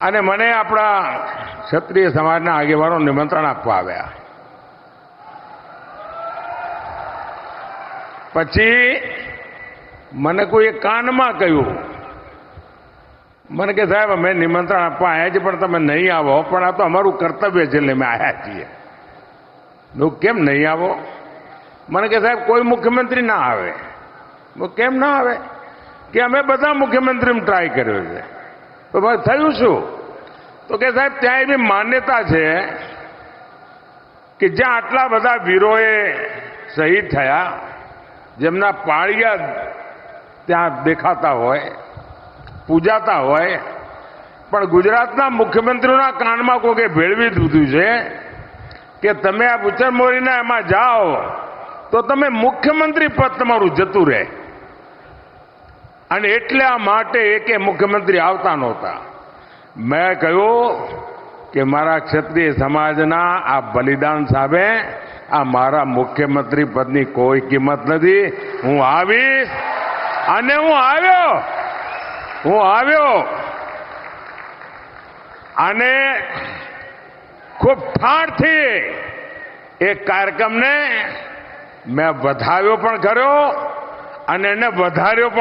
અને મને આપણા ક્ષત્રિય સમાજના આગેવાનો નિમંત્રણ આપવા આવ્યા. પછી મને કોઈએ કાનમાં કહ્યું. મને કે, સાહેબ, અમે નિમંત્રણ આપવા આવ્યા છીએ, પણ તમે નહીં આવો, પણ આ તો અમારું કર્તવ્ય છે એટલે અમે આવ્યા છીએ. હું કેમ નહીં આવો? મને કે, સાહેબ, કોઈ મુખ્યમંત્રી ના આવે. કેમ ના આવે? કે, અમે બધા મુખ્યમંત્રી ટ્રાય કર્યો છે. તો ભાઈ થયું શું? તો કે સાહેબ, ત્યાં એવી માન્યતા છે કે જ્યાં આટલા બધા વીરોએ શહીદ થયા, જેમના પાળિયા ત્યાં દેખાતા હોય, પૂજાતા હોય, પણ ગુજરાતના મુખ્યમંત્રીઓના કાનમાં કોકે ભેળવી દીધું છે કે તમે આ બુચર મોરીના એમાં જાઓ, તો તમે મુખ્યમંત્રી પદ તમારું જતું રહે. અને એટલા માટે એકે મુખ્યમંત્રી આવતા નહોતા. મેં કહ્યું કે મારા ક્ષત્રિય સમાજના આ બલિદાન સામે આ મારા મુખ્યમંત્રી પદની કોઈ કિંમત નથી. હું આવીશ અને હું આવ્યો. હું આવ્યો. અને ખૂબ ઠાણથી એ કાર્યક્રમને મેં વધાવ્યો પણ કર્યો અને એને વધાર્યો પણ